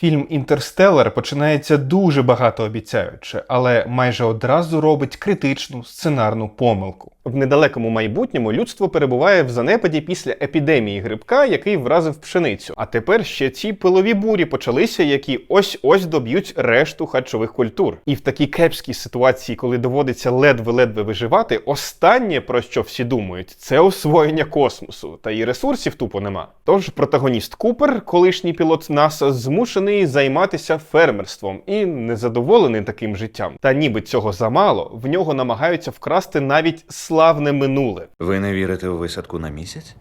Фільм Інтерстеллар починається дуже багатообіцяюче, але майже одразу робить критичну сценарну помилку. В недалекому майбутньому людство перебуває в занепаді після епідемії грибка, який вразив пшеницю. А тепер ще ці пилові бурі почалися, які ось-ось доб'ють решту харчових культур. І в такій кепській ситуації, коли доводиться ледве-ледве виживати, останнє про що всі думають, це освоєння космосу, та і ресурсів тупо нема. Тож протагоніст Купер, колишній пілот НАСА, змушений займатися фермерством і незадоволений таким життям. Та ніби цього замало, в нього намагаються вкрасти навіть славне минуле. Ви не вірите у висадку на місяць?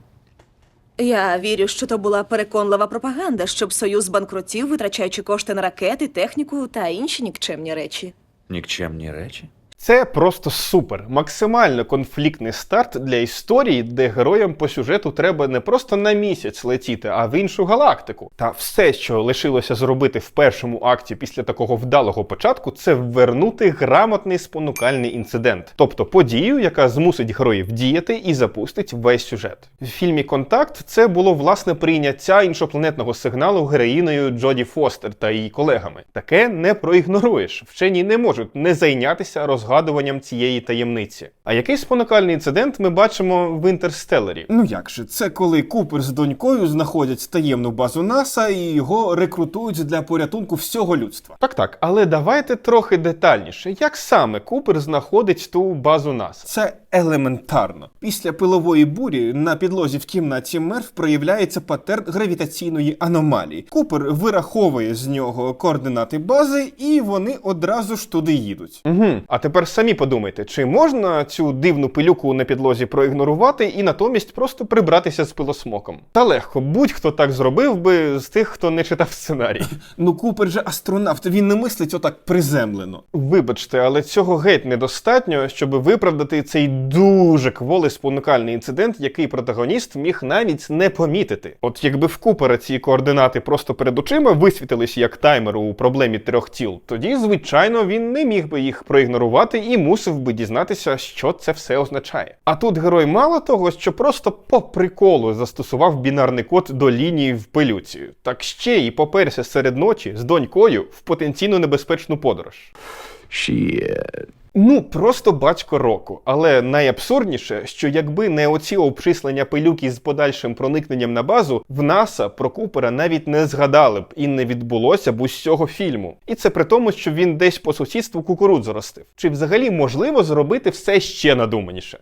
Я вірю, що то була переконлива пропаганда, щоб союз банкрутів, витрачаючи кошти на ракети, техніку та інші нікчемні речі. Нікчемні речі? Це просто супер, максимально конфліктний старт для історії, де героям по сюжету треба не просто на місяць летіти, а в іншу галактику. Та все, що лишилося зробити в першому акті після такого вдалого початку, це ввернути грамотний спонукальний інцидент, тобто подію, яка змусить героїв діяти і запустить весь сюжет. В фільмі Контакт це було власне прийняття іншопланетного сигналу героїною Джоді Фостер та її колегами. Таке не проігноруєш. Вчені не можуть не зайнятися розгадуванням цієї таємниці. А який спонукальний інцидент ми бачимо в інтерстелері? Ну як же, це коли Купер з донькою знаходять таємну базу НАСА і його рекрутують для порятунку всього людства. Так, так, але давайте трохи детальніше. Як саме Купер знаходить ту базу НАСА? Це елементарно. Після пилової бурі на підлозі в кімнаті Мерф проявляється патерн гравітаційної аномалії. Купер вираховує з нього координати бази, і вони одразу ж туди їдуть. Угу. А тепер самі подумайте, чи можна цю дивну пилюку на підлозі проігнорувати і натомість просто прибратися з пилосмоком? Та легко, будь-хто так зробив би з тих, хто не читав сценарій. Ну, Купер же астронавт, він не мислить отак приземлено. Вибачте, але цього геть недостатньо, щоб виправдати цей дуже кволий спонукальний інцидент, який протагоніст міг навіть не помітити. От якби в Купера ці координати просто перед очима висвітились як таймер у проблемі трьох тіл, тоді, звичайно, він не міг би їх проігнорувати і мусив би дізнатися, що це все означає. А тут герой мало того, що просто по приколу застосував бінарний код до лінії в пилюці, так ще й поперся серед ночі з донькою в потенційно небезпечну подорож. Ну, просто батько року. Але найабсурдніше, що якби не оці обчислення пилюки з подальшим проникненням на базу, в НАСА про Купера навіть не згадали б і не відбулося б усього фільму. І це при тому, що він десь по сусідству кукурудзу ростив. Чи взагалі можливо зробити все ще надуманіше?